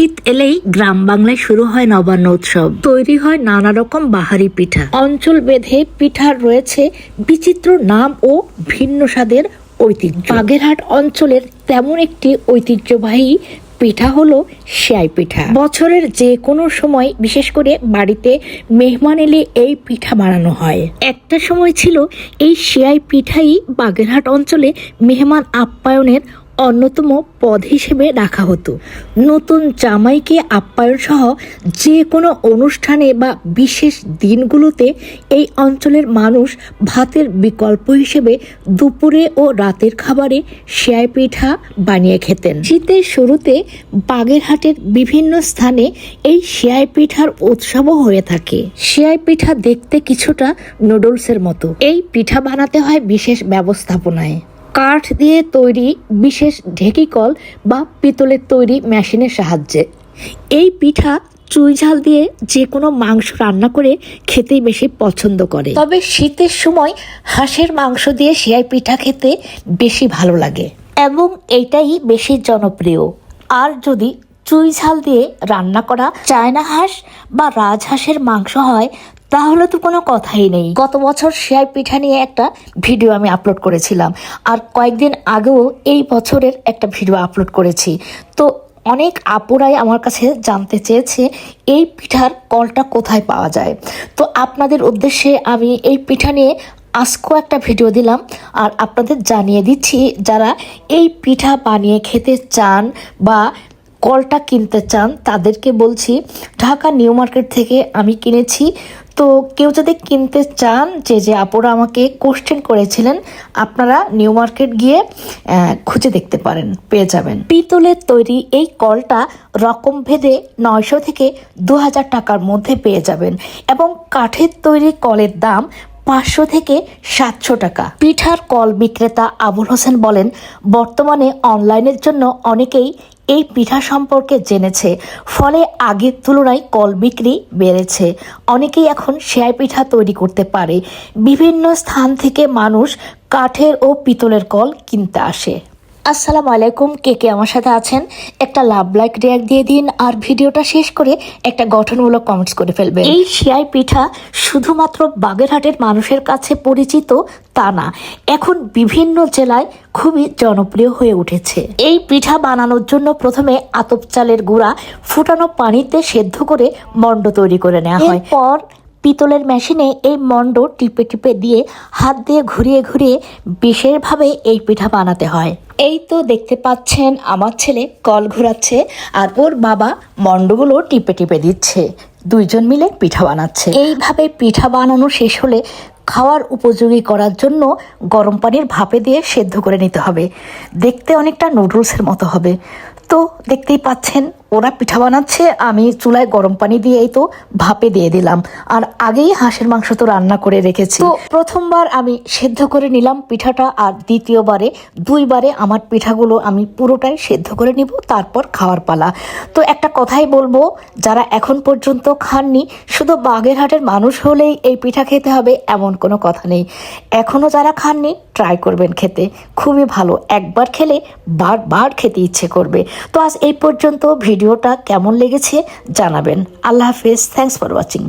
শীত এলেই গ্রাম বাংলায় শুরু হয় নবান্ন উৎসব। তৈরি হয় নানা রকম বাহারি পিঠা। অঞ্চল বেঁধে পিঠার রয়েছে বিচিত্র নাম ও ভিন্ন স্বাদের ঐতিহ্য। বাগেরহাট অঞ্চলের তেমন একটি ঐতিহ্যবাহী পিঠা হলো সেয়াই পিঠা। বছরের যে কোনো সময়, বিশেষ করে বাড়িতে মেহমান এলে এই পিঠা বানানো হয়। একটা সময় ছিল এই সেয়াই পিঠাই বাগেরহাট অঞ্চলে মেহমান আপ্যায়নের অন্যতম পদ হিসেবে রাখা হতো। নতুন জামাইকে আপ্যায়ন সহ যে কোনো অনুষ্ঠানে বা বিশেষ দিনগুলোতে এই অঞ্চলের মানুষ ভাতের বিকল্প হিসেবে দুপুরে ও রাতের খাবারে সেয়াই পিঠা বানিয়ে খেতেন। শীতের শুরুতে বাগেরহাটের বিভিন্ন স্থানে এই সেয়াই পিঠার উৎসবও হয়ে থাকে। সেয়াই পিঠা দেখতে কিছুটা নুডলসের মতো। এই পিঠা বানাতে হয় বিশেষ ব্যবস্থাপনায়। কাঠ দিয়ে তৈরি বিশেষ ঢেকিকল বা পিতলের তৈরি মেশিনের সাহায্যে। এই পিঠা চুই ঝাল দিয়ে যে কোনো মাংস রান্না করে খেতেই বেশি পছন্দ করে। তবে শীতের সময় হাঁসের মাংস দিয়ে সেয়াই পিঠা খেতে বেশি ভালো লাগে। এবং এইটাই বেশি জনপ্রিয়। আর যদি চুই ঝাল দিয়ে রান্না করা চায়না হাঁস বা রাজহাঁসের মাংস হয় তাহলে তো কোনো কথাই নেই। গত বছর সেয়াই পিঠা নিয়ে একটা ভিডিও আমি আপলোড করেছিলাম। আর কয়েকদিন আগেও এই বছরের একটা ভিডিও আপলোড করেছি। তো অনেক আপুরাই আমার কাছে জানতে চেয়েছে, এই পিঠার কলটা কোথায় পাওয়া যায়? তো আপনাদের উদ্দেশ্যে আমি এই পিঠা নিয়ে আজকেও একটা ভিডিও দিলাম। আর আপনাদের জানিয়ে দিচ্ছি, যারা এই পিঠা বানিয়ে খেতে চান বা কলটা কিনতে চান, তাদেরকে বলছি, ঢাকা নিউ মার্কেট থেকে আমি কিনেছি তো কেউ যদি কিনতে চান যে যে আপুরা আমাকে কোশ্চেন করেছিলেন, আপনারা নিউ মার্কেট গিয়ে খুঁজে দেখতে পারেন, পেয়ে যাবেন। পিতলের তৈরি এই কলটা রকম ভেদে নয়শো থেকে দু হাজার টাকার মধ্যে পেয়ে যাবেন এবং কাঠের তৈরি কলের দাম পাঁচশো থেকে সাতশো টাকা। পিঠার কল বিক্রেতা আবুল হোসেন বলেন, বর্তমানে অনলাইনের জন্য অনেকেই এই পিঠা সম্পর্কে জেনেছে। ফলে আগের তুলনায় কল বিক্রি বেড়েছে। অনেকেই এখন সেয়াই পিঠা তৈরি করতে পারে। বিভিন্ন স্থান থেকে মানুষ কাঠের ও পিতলের কল কিনতে আসে। আসসালামু আলাইকুম কে কে আমার সাথে আছেন? একটা লাভ লাইক রিয়াক্ট দিয়ে দিন আর ভিডিওটা শেষ করে একটা গঠনমূলক কমেন্টস করে ফেলবেন। এই শিয়াই পিঠা শুধুমাত্র বাগেরহাটের মানুষের কাছে পরিচিত তা না এখন বিভিন্ন জেলায় খুবই জনপ্রিয় হয়ে উঠেছে। এই পিঠা বানানোর জন্য প্রথমে আতপ চালের গুঁড়া ফুটানো পানিতে সেদ্ধ করে মণ্ড তৈরি করে নেওয়া হয়। পর পিতলের মেশিনে এই মণ্ড টিপে টিপে দিয়ে হাত দিয়ে ঘুরিয়ে ঘুরিয়ে বিশেষভাবে এই পিঠা বানাতে হয়। এই তো দেখতে পাচ্ছেন আমার ছেলে কল ঘোরাচ্ছে আর ওর বাবা মণ্ডগুলো টিপে টিপে দিচ্ছে। দুইজন মিলে পিঠা বানাচ্ছে। এইভাবে পিঠা বানানো শেষ হলে খাওয়ার উপযোগী করার জন্য গরম পানির ভাপে দিয়ে সেদ্ধ করে নিতে হবে। দেখতে অনেকটা নুডলসের মতো হবে। তো দেখতেই পাচ্ছেন ওরা পিঠা বানাচ্ছে, আমি চুলায় গরম পানি দিয়েই তো ভাপে দিয়ে দিলাম। আর আগেই হাঁসের মাংস তো রান্না করে রেখেছি। তো প্রথমবার আমি সেদ্ধ করে নিলাম পিঠাটা, আর দ্বিতীয়বারে, দুইবারে আমার পিঠাগুলো আমি পুরোটাই সেদ্ধ করে নিব, তারপর খাওয়ার পালা। তো একটা কথাই বলব, যারা এখন পর্যন্ত খাননি, শুধু বাগেরহাটের মানুষ হলেই এই পিঠা খেতে হবে এমন কোনো কথা নেই। এখনও যারা খাননি ট্রাই করবেন খেতে। খুবই ভালো, একবার খেলে বারবার খেতে ইচ্ছে করবে। তো আজ এই পর্যন্ত ভিডিওটা কেমন লেগেছে জানাবেন। আল্লাহ হাফেজ থ্যাংকস ফর ওয়াচিং